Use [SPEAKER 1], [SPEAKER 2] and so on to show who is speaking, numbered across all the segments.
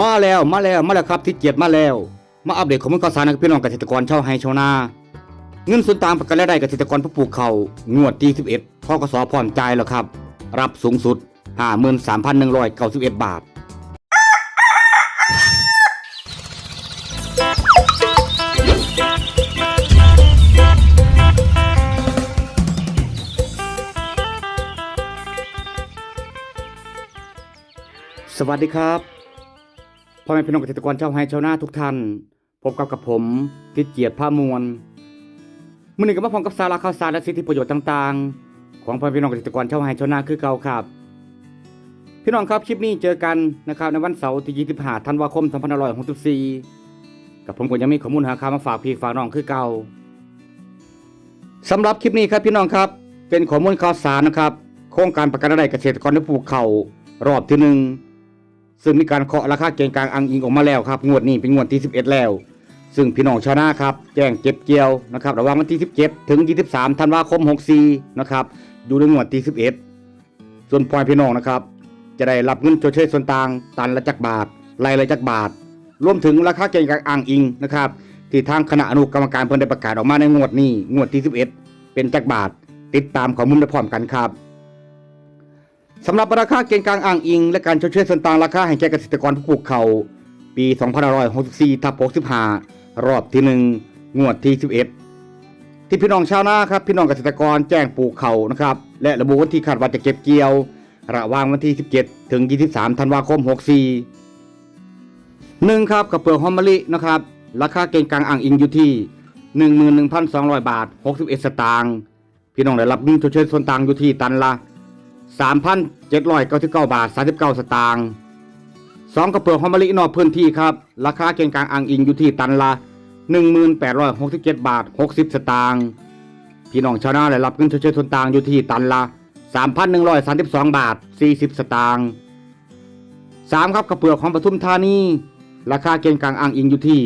[SPEAKER 1] มาแล้วมาแล้วมาแล้วครับที่เกียรติมาแล้ว มาอัปเดตข้อมูลข่าวสารกับพี่น้องเกษตรกรชาวไฮชาวนาเงินส่วนต่างประกันรายได้เกษตรกรผู้ปลูกเขางวดที่11พกสพร้อมจ่ายแล้วครับ รับสูงสุด 53,191 บาท สวัสดีครับ พ่อแม่พี่น้องเกษตรกรชาวไฮชาวนาทุกท่านพบกับกับผมทิดเกียรติภามวลมื่อนี้ก็มาพร้อมกับสาระข่าวสารและสิทธิประโยชน์ต่างๆ ของพ่อแม่พี่น้องเกษตรกรชาวไฮชาวนาคือเก่าครับ พี่น้องครับคลิปนี้เจอกันนะครับในวันเสาร์ที่25ธันวาคม2564กับผมก็ยังมีข้อมูลหาข่าวมาฝากพี่ฝากน้องคือเก่าสำหรับคลิปนี้ครับพี่น้องครับ เป็นข้อมูลข่าวสารนะครับ โครงการประกันรายได้เกษตรกรที่ปลูกเขารอบที่หนึ่ง ซึ่งมีการเคาะราคาเกณฑ์กลางอังอิงออกมาแล้วครับ งวดนี้เป็นงวดที่ 11 แล้ว ซึ่งพี่น้องชาวนาครับแจ้งเก็บเกี่ยวนะครับระหว่างวันที่ 17 ถึง 23 ธันวาคม 64 นะครับอยู่ในงวดที่ 11 ส่วนพ่อพี่น้องนะครับ จะได้รับเงินชดเชยส่วนต่างตันละจักบาทรายละจักบาท รวมถึงราคาเกณฑ์กลางอังอิงนะครับที่ทางคณะอนุกรรมการเพิ่นได้ประกาศออกมาในงวดนี้งวดที่ 11 เป็นจักบาท ติดตามข้อมูลได้พร้อมกันครับ สำหรับราคาเกณฑ์กลางอ้างอิง และการชดเชยส่วนต่างราคาให้แก่เกษตรกรผู้ปลูกเขาปี 2564ทับ65 รอบที่ 1 งวดที่ 11 ที่พี่น้องชาวนาครับ พี่น้องเกษตรกรแจ้งปลูกเขานะครับ และระบุวันที่คาดว่าจะเก็บเกี่ยว ระหว่างวันที่ 17 ถึง 23 ธันวาคม 64 1 ครับกระเปือกหอมมะลินะครับ ราคาเกณฑ์กลางอ้างอิงอยู่ที่ 11,200 บาท 61 สตางค์ พี่น้องได้รับเงินชดเชยส่วนต่างอยู่ที่ตันละ 3,799 บาท 39 สตางค์สองกระเปือกหอมมะลินอกพื้นที่ครับ ราคาเกณฑ์กลางอ่างอิงอยู่ที่ตันละ 1867 บาท 60 สตางค์พี่น้องชาวนาได้รับเงินชดเชยส่วนต่างอยู่ที่ตันละ 3,132 บาท 40 สตางค์สามครับกระเปือกของปทุมธานีราคาเกณฑ์กลางอ่างอิงอยู่ที่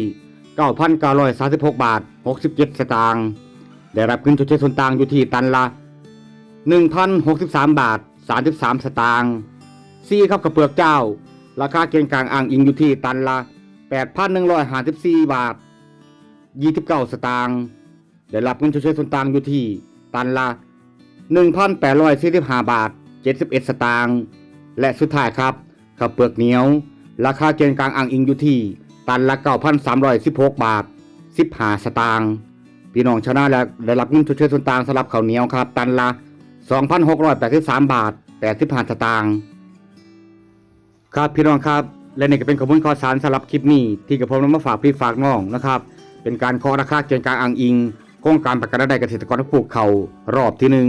[SPEAKER 1] 9,936 บาท 67 สตางค์ได้รับเงินชดเชยส่วนต่างอยู่ที่ตันละ 1,063 บาท 33 สตางค์ซีครับกระเปือกเจ้า ราคาเกณฑ์กลางอ่างอิงอยู่ที่ตันละ 8,154 บาท 29 สตางค์ได้รับเงินชดเชยส่วนต่างอยู่ที่ตันละ 1,845 บาท 71 สตางค์และสุดท้ายครับข้าวเปลือกเหนียว ราคาเกณฑ์กลางอ่างอิงอยู่ที่ตันละ 9,316 บาท 15 สตางค์พี่น้องชาวนาและได้รับเงินชดเชยส่วนต่างสำหรับข้าวเหนียวครับ ตันละ 2,683 บาท 85สตางค์ครับพี่น้องครับ และนี่ก็เป็นข้อมูลข่าวสารสำหรับคลิปนี้ ที่กระผมนำมาฝากพี่ฝากน้องนะครับ เป็นการเคาะราคาเกณฑ์กลางอ่างอิงโครงการประกันรายได้เกษตรกรผู้ปลูกเขารอบที่หนึ่ง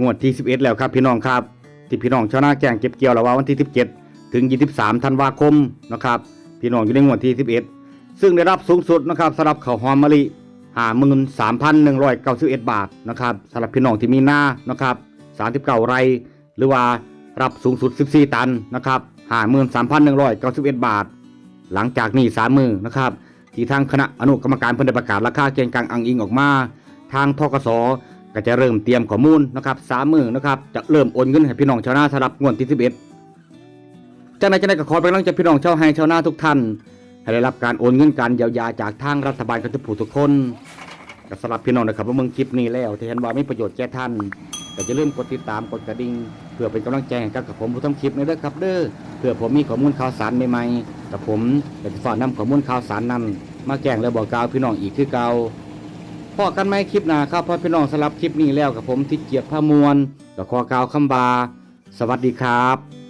[SPEAKER 1] งวดที่ 11 แล้วครับ พี่น้องครับ ที่พี่น้องชาวนาแจ้งเก็บเกี่ยวระหว่างวันที่ 17 ถึง 23 ธันวาคมนะครับ พี่น้องอยู่ในงวดที่ 11 ซึ่งได้รับสูงสุดนะครับสำหรับข้าวหอมมะลิ53,191 บาทนะครับสำหรับพี่น้องที่มีหน้านะครับ 39 ไร่ หรือว่ารับสูงสุด 14 ตันนะครับ53,191 บาท หลังจากนี้3มือนะครับ ที่ทางคณะอนุกรรมการเพิ่นได้ประกาศราคาเกณฑ์กลางอังอิงออกมา ทางทกสก็จะเริ่มเตรียมข้อมูลนะครับสามมือนะครับจะเริ่มโอนเงินให้พี่น้องชาวนาสำหรับงวดที่ 11จากนั้นจะได้ก็ขอเป็นกำลังใจพี่น้องชาวไฮชาวนาทุกท่าน ให้ได้รับการโอนเงินการเยียวยาจากทางรัฐบาลกันทุกผู้ทุกคน ก็สำหรับพี่น้องนะครับว่าเมืองคลิปนี้แล้วที่เห็นว่ามีประโยชน์แก่ท่านแต่จะเริ่มกดติดตามกดกระดิ่งเพื่อเป็นกำลังใจให้กับผมผู้ทำคลิปในเด้อครับเด้อเพื่อผมมีข้อมูลข่าวสารใหม่ๆกับผมอยากจะฝากนำข้อมูลข่าวสารนั้นมาแจ้งและบอกกล่าวพี่น้องอีกคือเก่าพอกันไหมคลิปหน้าครับพอพี่น้องสำหรับคลิปนี้แล้วกับผมทิศเกียรติพามวลก็ขอกล่าวคำบา สวัสดีครับ